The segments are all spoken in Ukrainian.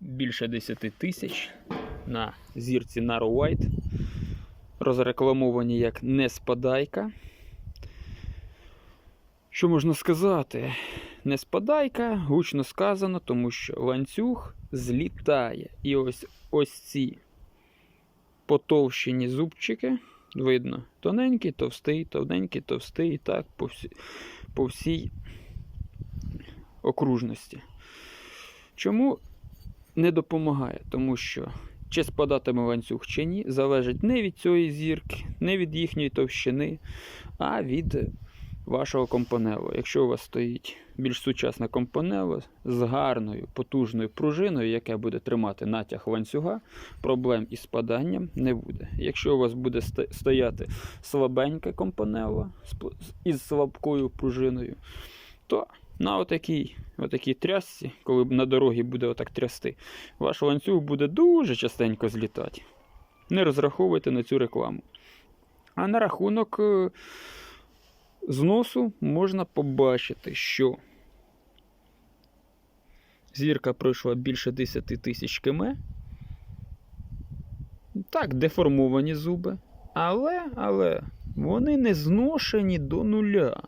більше 10 тисяч на зірці Narrow White. Розрекламовані як неспадайка. Що можна сказати? Неспадайка, гучно сказано, тому що ланцюг злітає. І ось ось ці потовщені зубчики. Видно, тоненький, товстий, тоненький, товстий, і так по, всі, по всій окружності. Чому не допомагає? Тому що чи спадатиме ланцюг чи ні, залежить не від цієї зірки, не від їхньої товщини, а від вашого компонелу. Якщо у вас стоїть більш сучасна компонела з гарною потужною пружиною, яка буде тримати натяг ланцюга, проблем із спаданням не буде. Якщо у вас буде стояти з пл- із слабкою пружиною, то на отакій, отакій трясці, коли на дорогі буде отак трясти, ваш ланцюг буде дуже частенько злітати. Не розраховуйте на цю рекламу. А на рахунок е, зносу можна побачити, що зірка пройшла більше 10 тисяч км. Так, деформовані зуби. Але, але вони не зношені до нуля.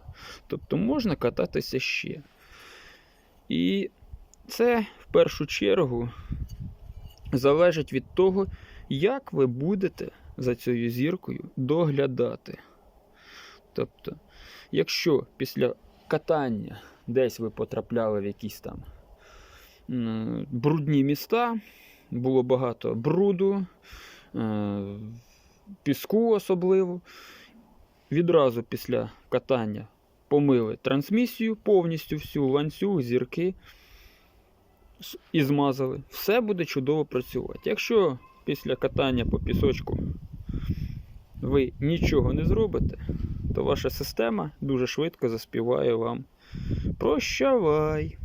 Тобто можна кататися ще. І це в першу чергу залежить від того, як ви будете за цією зіркою доглядати. Тобто, якщо після катання десь ви потрапляли в якісь там брудні міста, було багато бруду, е, піску особливо, відразу після катання помили трансмісію повністю всю, ланцюг, зірки і змазали. Все буде чудово працювати. Якщо після катання по пісочку ви нічого не зробите, то ваша система дуже швидко заспіває вам Прощавай.